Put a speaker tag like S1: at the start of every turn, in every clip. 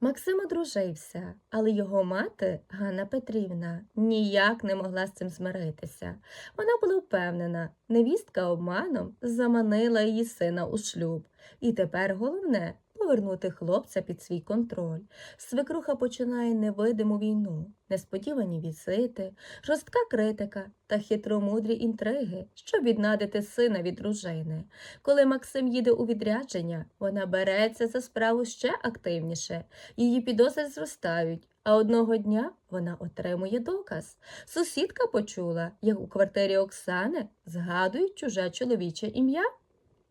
S1: Максим одружився, але його мати, Ганна Петрівна, ніяк не могла з цим змиритися. Вона була впевнена, невістка обманом заманила її сина у шлюб. І тепер головне повернути хлопця під свій контроль. Свекруха починає невидиму війну, несподівані візити, жорстка критика та хитромудрі інтриги, щоб віднадити сина від дружини. Коли Максим їде у відрядження, вона береться за справу ще активніше. Її підозри зростають, а одного дня вона отримує доказ. Сусідка почула, як у квартирі Оксани згадують чуже чоловіче ім'я.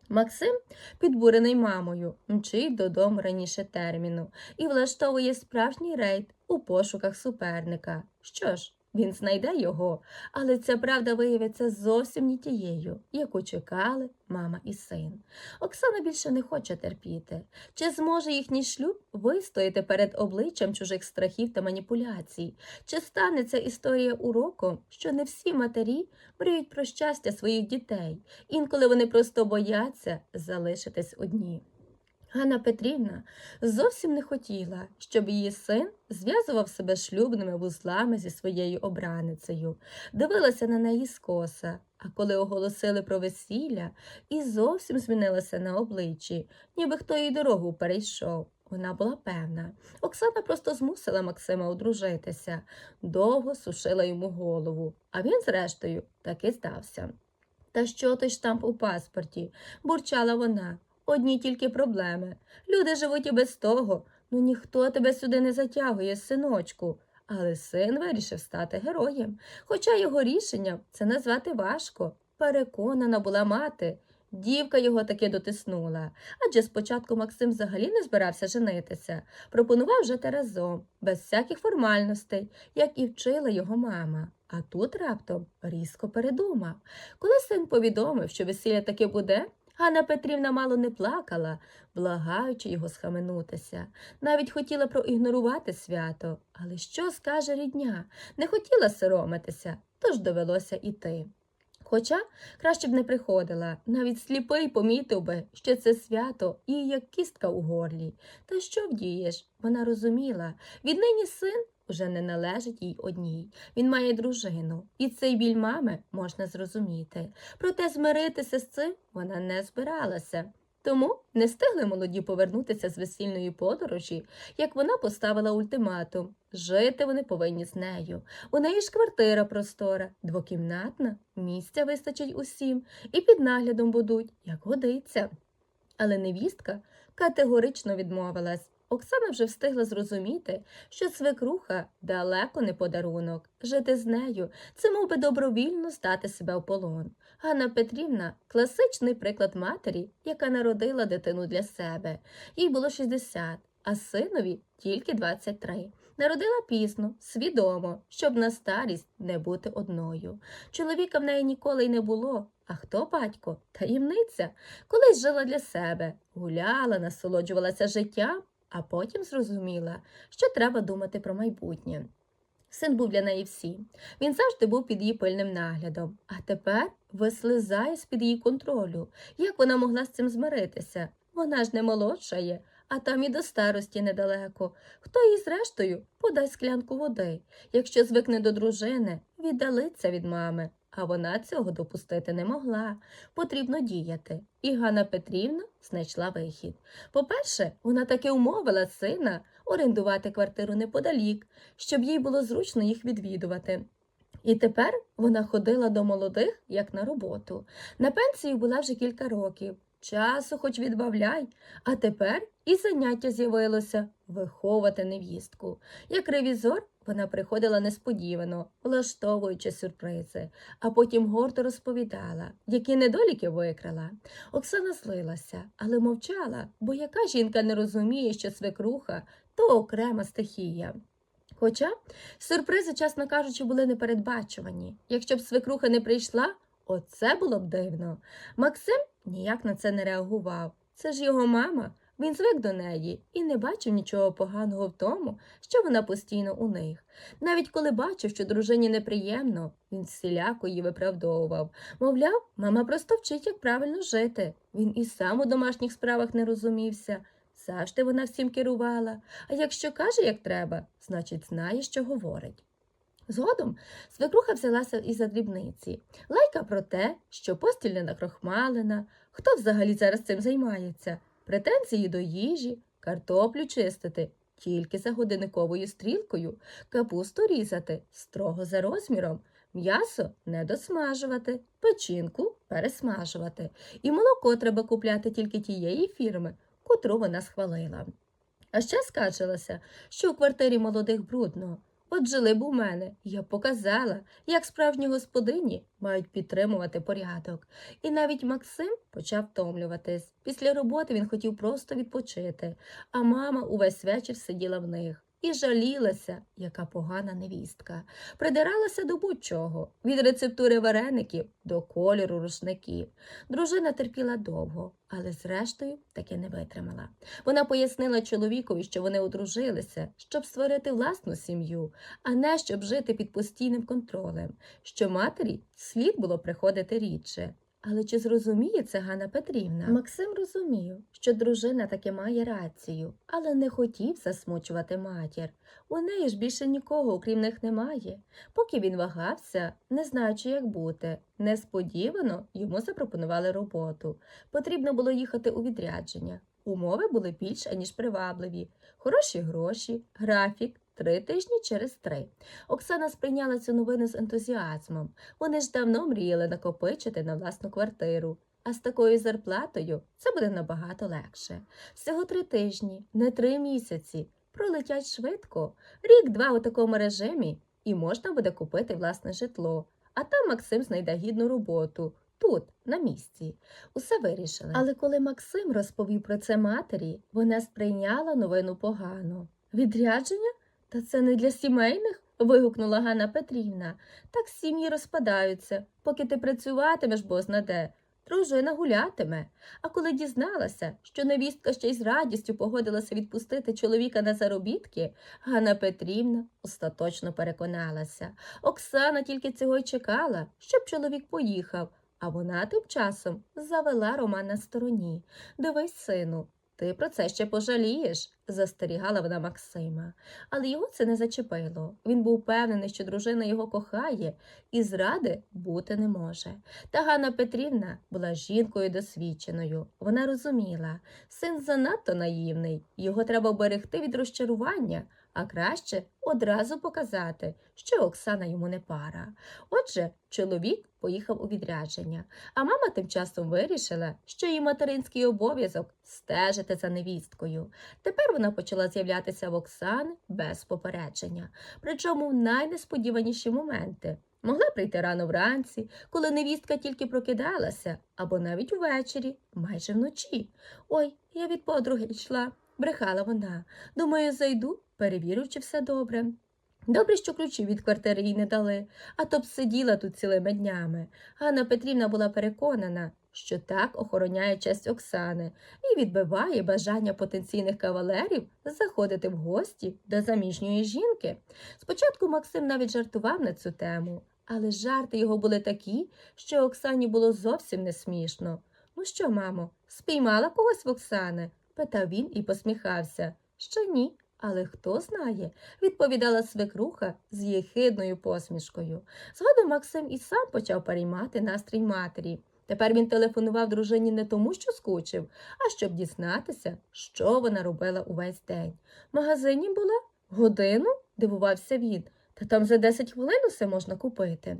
S1: Максим, підбурений мамою, мчить додому раніше терміну і влаштовує справжній рейд у пошуках суперника. Що ж, він знайде його, але ця правда виявиться зовсім не тією, яку чекали мама і син. Оксана більше не хоче терпіти. Чи зможе їхній шлюб вистояти перед обличчям чужих страхів та маніпуляцій? Чи стане ця історія уроком, що не всі матері мріють про щастя своїх дітей, інколи вони просто бояться залишитись одні. Ганна Петрівна зовсім не хотіла, щоб її син зв'язував себе шлюбними вузлами зі своєю обраницею, дивилася на неї скоса, а коли оголосили про весілля, і зовсім змінилася на обличчі, ніби хто їй дорогу перейшов. Вона була певна. Оксана просто змусила Максима одружитися, довго сушила йому голову, а він, зрештою, таки здався. Та що той штамп у паспорті? бурчала вона. Одні тільки проблеми. Люди живуть і без того. Ну ніхто тебе сюди не затягує, синочку. Але син вирішив стати героєм. Хоча його рішення це назвати важко. Переконана була мати. Дівка його таки дотиснула, адже спочатку Максим взагалі не збирався женитися, пропонував жити разом, без всяких формальностей, як і вчила його мама. А тут раптом різко передумав. Коли син повідомив, що весілля таки буде, Ганна Петрівна мало не плакала, благаючи його схаменутися. Навіть хотіла проігнорувати свято. Але що скаже рідня? Не хотіла соромитися, тож довелося іти. Хоча краще б не приходила, навіть сліпий помітив би, що це свято їй як кістка у горлі. Та що вдієш? Вона розуміла, віднині син уже не належить їй одній. Він має дружину, і цей біль мами можна зрозуміти. Проте змиритися з цим вона не збиралася. Тому не встигли молоді повернутися з весільної подорожі, як вона поставила ультиматум. Жити вони повинні з нею. У неї ж квартира простора, двокімнатна, місця вистачить усім, і під наглядом будуть, як годиться. Але невістка категорично відмовилась. Оксана вже встигла зрозуміти, що свекруха далеко не подарунок. Жити з нею це мов би добровільно здати себе в полон. Ганна Петрівна класичний приклад матері, яка народила дитину для себе. Їй було 60, а синові тільки 23. Народила пізно, свідомо, щоб на старість не бути одною. Чоловіка в неї ніколи й не було. А хто батько? Таємниця. Колись жила для себе, гуляла, насолоджувалася життям, а потім зрозуміла, що треба думати про майбутнє. Син був для неї всім. Він завжди був під її пильним наглядом, а тепер вислизає з-під її контролю. Як вона могла з цим змиритися? Вона ж не молодшає, а там і до старості недалеко. Хто їй, зрештою, подасть склянку води. Якщо звикне до дружини, віддалиться від мами. А вона цього допустити не могла. Потрібно діяти. І Ганна Петрівна знайшла вихід. По-перше, вона таки умовила сина орендувати квартиру неподалік, щоб їй було зручно їх відвідувати. І тепер вона ходила до молодих, як на роботу. На пенсію була вже кілька років. Часу хоч відбавляй, а тепер і заняття з'явилося виховувати невістку. Як ревізор вона приходила несподівано, влаштовуючи сюрпризи, а потім гордо розповідала, які недоліки викрила. Оксана злилася, але мовчала, бо яка жінка не розуміє, що свекруха то окрема стихія. Хоча сюрпризи, чесно кажучи, були непередбачувані. Якщо б свекруха не прийшла, оце було б дивно. Максим ніяк на це не реагував. Це ж його мама. Він звик до неї і не бачив нічого поганого в тому, що вона постійно у них. Навіть коли бачив, що дружині неприємно, він всіляко її виправдовував. Мовляв, мама просто вчить, як правильно жити. Він і сам у домашніх справах не розумівся. завжди вона всім керувала, а якщо каже, як треба, значить знає, що говорить. Згодом свекруха взялася і за дрібниці. Лайка про те, що постіль не накрохмалена, хто взагалі зараз цим займається, претензії до їжі, картоплю чистити, тільки за годинниковою стрілкою, капусту різати строго за розміром, м'ясо не досмажувати, печінку пересмажувати, і молоко треба купляти тільки тієї фірми, котру вона схвалила. А ще скаржилася, що у квартирі молодих брудно. От б у мене, я показала, як справжні господині мають підтримувати порядок. І навіть Максим почав втомлюватись. Після роботи він хотів просто відпочити, а мама увесь вечір сиділа в них. І жалілася, яка погана невістка, придиралася до будь-чого, від рецептури вареників до кольору рушників. Дружина терпіла довго, але зрештою таки не витримала. Вона пояснила чоловікові, що вони одружилися, щоб створити власну сім'ю, а не щоб жити під постійним контролем, що матері слід було приходити рідше. Але чи зрозуміє це Ганна Петрівна? Максим розумів, що дружина таки має рацію, але не хотів засмучувати матір. У неї ж більше нікого, окрім них, немає. Поки він вагався, не знаючи, як бути, несподівано йому запропонували роботу. Потрібно було їхати у відрядження. Умови були більш аніж привабливі, хороші гроші, графік. Три тижні через три. Оксана сприйняла цю новину з ентузіазмом. Вони ж давно мріяли накопичити на власну квартиру. А з такою зарплатою це буде набагато легше. Всього три тижні, не три місяці. Пролетять швидко. Рік-два у такому режимі, і можна буде купити власне житло. А там Максим знайде гідну роботу. Тут, на місці, усе вирішили. Але коли Максим розповів про це матері, вона сприйняла новину погано. Відрядження? Та це не для сімейних? вигукнула Ганна Петрівна. Так сім'ї розпадаються, поки ти працюватимеш, бозна де. Дружина гулятиме. А коли дізналася, що невістка ще й з радістю погодилася відпустити чоловіка на заробітки, Ганна Петрівна остаточно переконалася. Оксана тільки цього й чекала, щоб чоловік поїхав, а вона тим часом завела Роман на стороні. Дивись, сину, ти про це ще пожалієш, застерігала вона Максима. Але його це не зачепило. Він був впевнений, що дружина його кохає і зради бути не може. Та Ганна Петрівна була жінкою досвідченою. Вона розуміла, син занадто наївний, його треба берегти від розчарування, а краще одразу показати, що Оксана йому не пара. Отже, чоловік поїхав у відрядження, а мама тим часом вирішила, що її материнський обов'язок стежити за невісткою. Тепер вона почала з'являтися в Оксани без попередження, причому в найнесподіваніші моменти. Могла прийти рано вранці, коли невістка тільки прокидалася, або навіть увечері, майже вночі. Ой, я від подруги йшла, брехала вона. Думаю, зайду, перевірю, чи все добре. Добре, що ключі від квартири їй не дали, а то б сиділа тут цілими днями. Ганна Петрівна була переконана, що так охороняє честь Оксани і відбиває бажання потенційних кавалерів заходити в гості до заміжньої жінки. Спочатку Максим навіть жартував на цю тему, але жарти його були такі, що Оксані було зовсім не смішно. Ну що, мамо, спіймала когось в Оксани? питав він і посміхався. Ще ні. Але хто знає, відповідала свекруха з єхидною посмішкою. Згодом Максим і сам почав переймати настрій матері. Тепер він телефонував дружині не тому, що скучив, а щоб дізнатися, що вона робила увесь день. В магазині була годину, дивувався він, та там за 10 хвилин усе можна купити.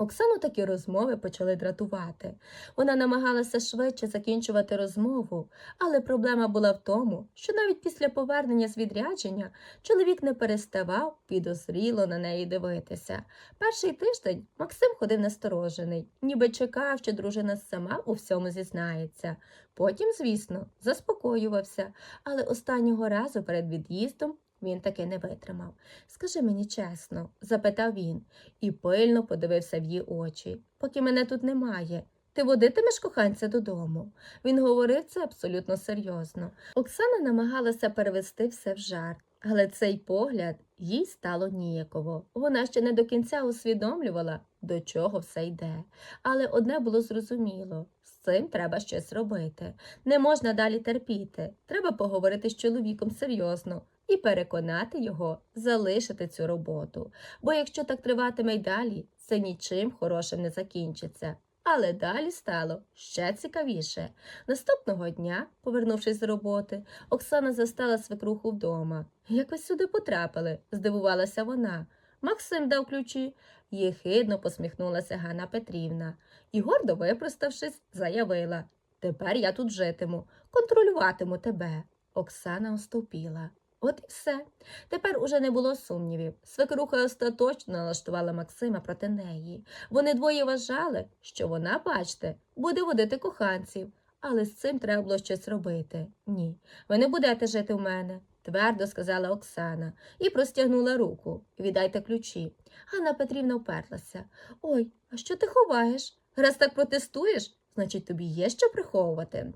S1: Оксану такі розмови почали дратувати. Вона намагалася швидше закінчувати розмову, але проблема була в тому, що навіть після повернення з відрядження чоловік не переставав підозріло на неї дивитися. Перший тиждень Максим ходив насторожений, ніби чекав, що дружина сама у всьому зізнається. Потім, звісно, заспокоювався, але останнього разу перед від'їздом він таки не витримав. Скажи мені чесно, запитав він, і пильно подивився в її очі. Поки мене тут немає. Ти водитимеш коханця додому. Він говорив це абсолютно серйозно. Оксана намагалася перевести все в жарт, але цей погляд їй стало ніяково. Вона ще не до кінця усвідомлювала, до чого все йде. Але одне було зрозуміло цим треба щось робити. Не можна далі терпіти. Треба поговорити з чоловіком серйозно і переконати його залишити цю роботу. Бо якщо так триватиме й далі, це нічим хорошим не закінчиться. Але далі стало ще цікавіше. Наступного дня, повернувшись з роботи, Оксана застала свекруху вдома. Як ви сюди потрапили? здивувалася вона. Максим дав ключі. Єхидно посміхнулася Ганна Петрівна і, гордо випроставшись, заявила Тепер я тут житиму, контролюватиму тебе. Оксана остовпіла. От і все. Тепер уже не було сумнівів. Свекруха остаточно налаштувала Максима проти неї. Вони двоє вважали, що вона, бачте, буде водити коханців. Але з цим треба було щось робити. Ні, ви не будете жити в мене, твердо сказала Оксана і простягнула руку. Віддайте ключі. Ганна Петрівна вперлася. Ой, а що ти ховаєш? Раз так протестуєш, значить тобі є що приховувати.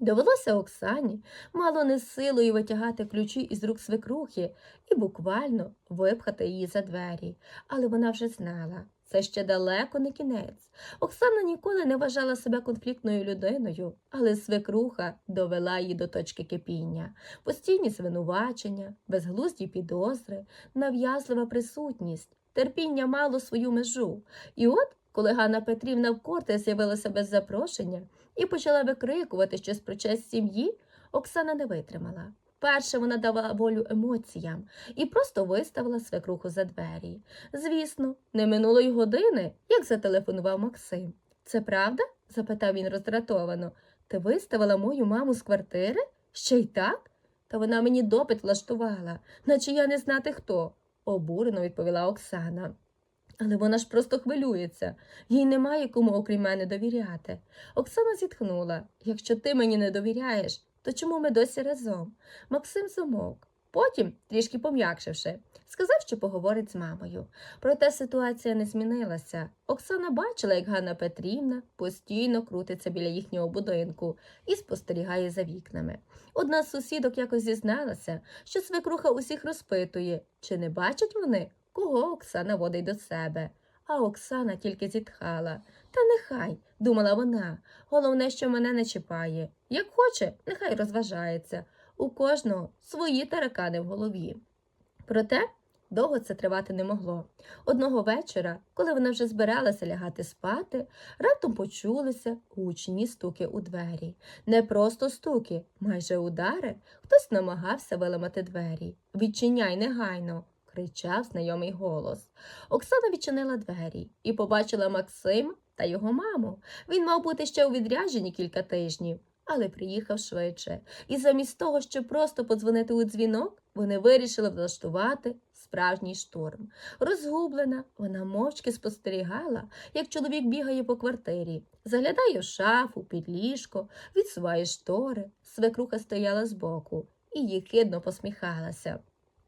S1: Довелося Оксані мало не силою витягати ключі із рук свекрухи і буквально випхати її за двері. Але вона вже знала, це ще далеко не кінець. Оксана ніколи не вважала себе конфліктною людиною, але свекруха довела її до точки кипіння. Постійні звинувачення, безглузді підозри, нав'язлива присутність, терпіння мало свою межу. І от, коли Ганна Петрівна вкорте з'явилася без запрошення і почала викрикувати щось про честь сім'ї, Оксана не витримала. Перше вона давала волю емоціям і просто виставила свекруху за двері. Звісно, не минуло й години, як зателефонував Максим. Це правда? запитав він роздратовано. Ти виставила мою маму з квартири? Ще й так? Та вона мені допит влаштувала, наче я не знати хто, обурено відповіла Оксана. Але вона ж просто хвилюється, їй немає кому окрім мене довіряти. Оксана зітхнула якщо ти мені не довіряєш, то чому ми досі разом? Максим замовк. Потім, трішки пом'якшивши, сказав, що поговорить з мамою. Проте ситуація не змінилася. Оксана бачила, як Ганна Петрівна постійно крутиться біля їхнього будинку і спостерігає за вікнами. Одна з сусідок якось зізналася, що свекруха усіх розпитує, чи не бачать вони, кого Оксана водить до себе. А Оксана тільки зітхала. Та нехай, думала вона, головне, що мене не чіпає. Як хоче, нехай розважається. У кожного свої таракани в голові. Проте довго це тривати не могло. Одного вечора, коли вона вже збиралася лягати спати, раптом почулися гучні стуки у двері. Не просто стуки, майже удари. Хтось намагався виламати двері. Відчиняй негайно. Кричав знайомий голос. Оксана відчинила двері і побачила Максима та його маму. Він мав бути ще у відрядженні кілька тижнів, але приїхав швидше. І замість того, щоб просто подзвонити у дзвінок, вони вирішили влаштувати справжній штурм. Розгублена, вона мовчки спостерігала, як чоловік бігає по квартирі, заглядає в шафу, під ліжко, відсуває штори. Свекруха стояла збоку і їхидно посміхалася.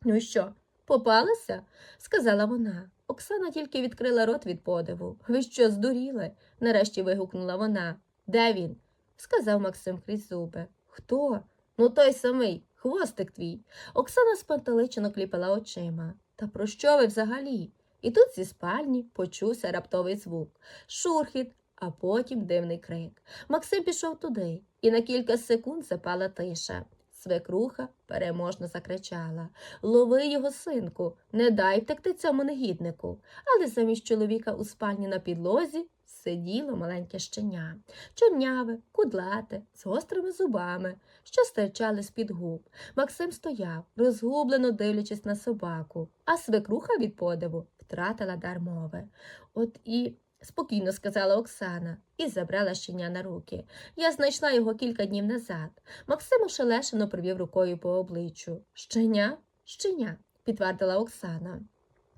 S1: Ну що, попалася? сказала вона. Оксана тільки відкрила рот від подиву. Ви що, здуріли? нарешті вигукнула вона. Де він? сказав Максим крізь зуби. Хто? Ну той самий, хвостик твій. Оксана спантеличено кліпала очима. Та про що ви взагалі? І тут зі спальні почувся раптовий звук, шурхіт, а потім дивний крик. Максим пішов туди, і на кілька секунд запала тиша. Свекруха переможно закричала Лови його, синку, не дай втекти цьому негіднику. Але замість чоловіка у спальні на підлозі сиділо маленьке щеня, чорняве, кудлате, з гострими зубами, що стирчали з-під губ. Максим стояв, розгублено дивлячись на собаку, а свекруха від подиву втратила дар мови. От і. Спокійно сказала Оксана і забрала щеня на руки. Я знайшла його кілька днів назад. Максим ошелешено провів рукою по обличчю. Щеня? Щеня, підтвердила Оксана.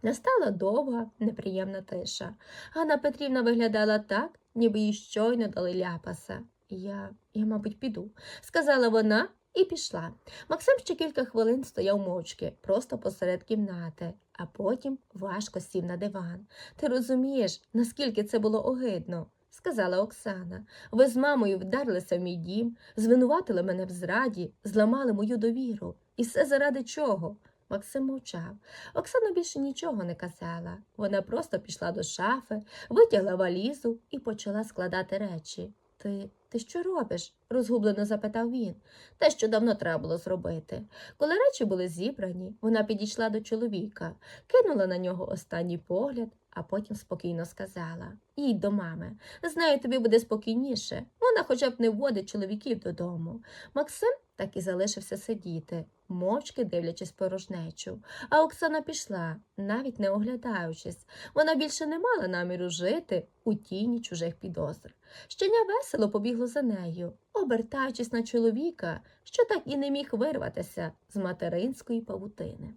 S1: Настала довга, неприємна тиша. Ганна Петрівна виглядала так, ніби їй щойно дали ляпаса. Я, я, мабуть, піду, сказала вона і пішла. Максим ще кілька хвилин стояв мовчки, просто посеред кімнати, а потім важко сів на диван. Ти розумієш, наскільки це було огидно? сказала Оксана. Ви з мамою вдарилися в мій дім, звинуватили мене в зраді, зламали мою довіру. І все заради чого? Максим мовчав. Оксана більше нічого не казала. Вона просто пішла до шафи, витягла валізу і почала складати речі. Ти Ти що робиш? розгублено запитав він. Те, що давно треба було зробити. Коли речі були зібрані, вона підійшла до чоловіка, кинула на нього останній погляд, а потім спокійно сказала Їдь до мами. З нею тобі буде спокійніше. Вона хоча б не вводить чоловіків додому. Максим так і залишився сидіти, мовчки дивлячись порожнечу. А Оксана пішла, навіть не оглядаючись. Вона більше не мала наміру жити у тіні чужих підозр. Щеня весело побігло за нею, обертаючись на чоловіка, що так і не міг вирватися з материнської павутини.